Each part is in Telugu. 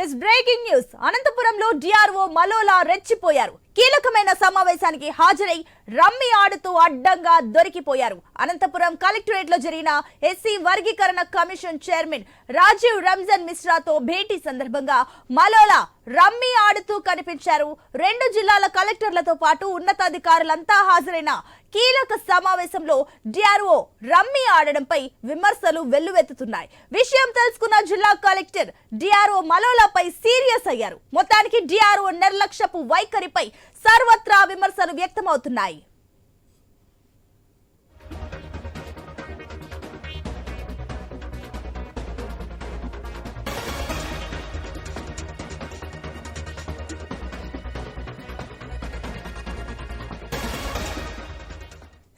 ఎస్ బ్రేకింగ్ న్యూస్ అనంతపురంలో డిఆర్ఓ మలోలా రెచ్చిపోయారు. కీలకమైన సమావేశానికి హాజరై రమ్మి ఆడుతూ అడ్డంగా దొరికిపోయారు. అనంతపురం కలెక్టరేట్లో జరిగిన ఎస్సీ వర్గీకరణ కమిషన్ చైర్మన్ రాజీవ్ రంజన్ మిశ్రాతో భేటీ సందర్భంగా మలోలా రమ్మి ఆడుతూ కనిపించారు. రెండు జిల్లాల కలెక్టర్లతో పాటు ఉన్నతాధికారులంతా హాజరైన కీలక సమావేశంలో డిఆర్ఓ రమ్మి ఆడడంపై విమర్శలు వెల్లువెత్తుతున్నాయి. విషయం తెలుసుకున్న కలెక్టర్ డిఆర్ఓ మలోలాపై సీరియస్ అయ్యారు. మొత్తానికి డిఆర్ఓ నిర్లక్ష్యపు వైఖరిపై సర్వత్రా విమర్శలు వ్యక్తమవుతున్నాయి.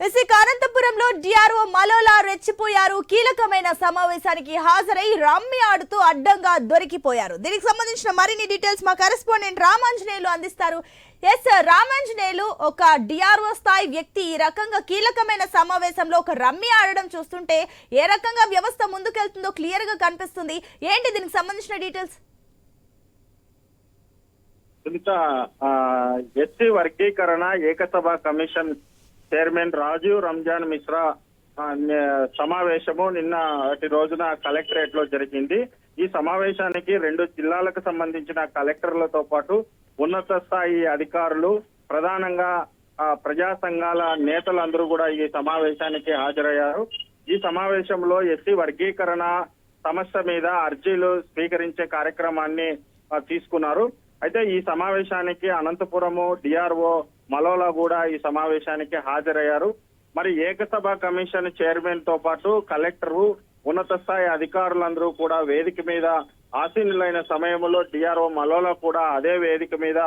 ఎస్సీ అనంతపురంలో డిఆర్ఓ మలోలా రెచ్చిపోయారు. కీలకమైన సమావేశానికి హాజరై రమ్మి ఆడుతూ అడ్డంగా దొరికిపోయారు. దీనికి సంబంధించిన మరిన్ని డీటెయిల్స్ మా కరెస్పాండెంట్ రామాంజనేయులు అందిస్తారు. ఎస్ రామాంజనేయులు ఒక డిఆర్ఓ స్థాయి వ్యక్తి. ఈ రకంగా కీలకమైన సమావేశంలో ఒక రమ్మి ఆడడం చూస్తుంటే ఏ రకంగా వ్యవస్థ ముందుకెళ్తుందో క్లియర్గా కనిపిస్తుంది. ఏంటి దీనికి సంబంధించిన డీటెయిల్స్? సునీత ఎస్సీ వర్గీకరణ ఏకసభ కమిషన్ చైర్మన్ రాజీవ్ రంజాన్ మిశ్రా సమావేశము నిన్న అటి రోజున కలెక్టరేట్లో జరిగింది. ఈ సమావేశానికి రెండు జిల్లాలకు సంబంధించిన కలెక్టర్లతో పాటు ఉన్నత స్థాయి అధికారులు ప్రధానంగా ఆ, ప్రజా సంఘాల నేతలందరూ కూడా ఈ సమావేశానికి హాజరయ్యారు. ఈ సమావేశంలో ఎస్సీ వర్గీకరణ సమస్య మీద అర్జీలు స్వీకరించే కార్యక్రమాన్ని తీసుకున్నారు. అయితే ఈ సమావేశానికి అనంతపురము డిఆర్ఓ మలోలా కూడా ఈ సమావేశానికి హాజరయ్యారు. మరి ఏకసభ కమిషన్ చైర్మన్తో పాటు కలెక్టరు ఉన్నత స్థాయి అధికారులందరూ కూడా వేదిక మీద ఆసీనులైన సమయంలో డిఆర్ఓ మలోలా కూడా అదే వేదిక మీద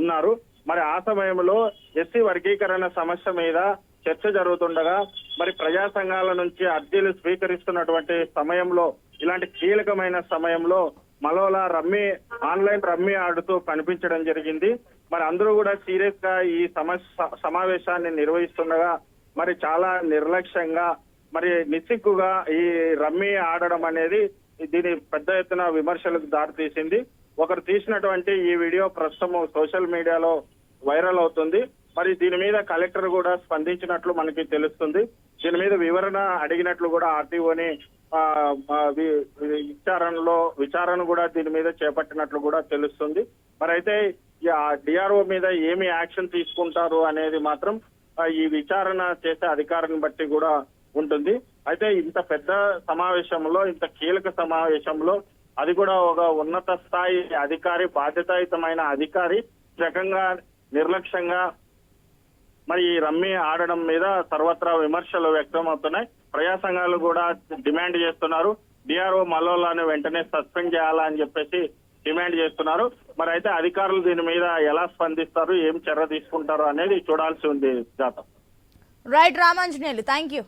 ఉన్నారు. మరి ఆ సమయంలో ఎస్సీ వర్గీకరణ సమస్య మీద చర్చ జరుగుతుండగా మరి ప్రజా సంఘాల నుంచి అర్జీలు స్వీకరిస్తున్నటువంటి సమయంలో ఇలాంటి కీలకమైన సమయంలో మలోలా రమ్మీ ఆన్లైన్ రమ్మీ ఆడుతూ కనిపించడం జరిగింది. మరి అందరూ కూడా సీరియస్గా ఈ సమస్య సమావేశాన్ని నిర్వహిస్తుండగా మరి చాలా నిర్లక్ష్యంగా మరి నిస్సిగ్గుగా ఈ రమ్మీ ఆడడం అనేది దీని పెద్ద ఎత్తున విమర్శలకు దారితీసింది. ఒకరు తీసినటువంటి ఈ వీడియో ప్రస్తుతం సోషల్ మీడియాలో వైరల్ అవుతుంది. మరి దీని మీద కలెక్టర్ కూడా స్పందించినట్లు మనకి తెలుస్తుంది. దీని మీద వివరణ అడిగినట్లు కూడా ఆర్టీఓని విచారణలో విచారణ కూడా దీని మీద చేపట్టినట్లు కూడా తెలుస్తుంది. మరి అయితే డిఆర్ఓ మీద ఏమి యాక్షన్ తీసుకుంటారు అనేది మాత్రం ఈ విచారణ చేసే అధికారాన్ని బట్టి కూడా ఉంటుంది. అయితే ఇంత పెద్ద సమావేశంలో ఇంత కీలక సమావేశంలో అది కూడా ఒక ఉన్నత స్థాయి అధికారి బాధ్యతాయుతమైన అధికారి రకంగా నిర్లక్ష్యంగా మరి రమ్మీ రమ్మి ఆడడం మీద సర్వత్రా విమర్శలు వ్యక్తం అవుతున్నాయి. ప్రజా సంఘాలు కూడా డిమాండ్ చేస్తున్నారు. డిఆర్ఓ మల్లోలాని వెంటనే సస్పెండ్ చేయాలా అని చెప్పేసి డిమాండ్ చేస్తున్నారు. మరి అయితే అధికారులు దీని మీద ఎలా స్పందిస్తారు? ఏం చర్య తీసుకుంటారు అనేది చూడాల్సి ఉంది జాతం రైట్ రామాంజనేయులు థ్యాంక్ యూ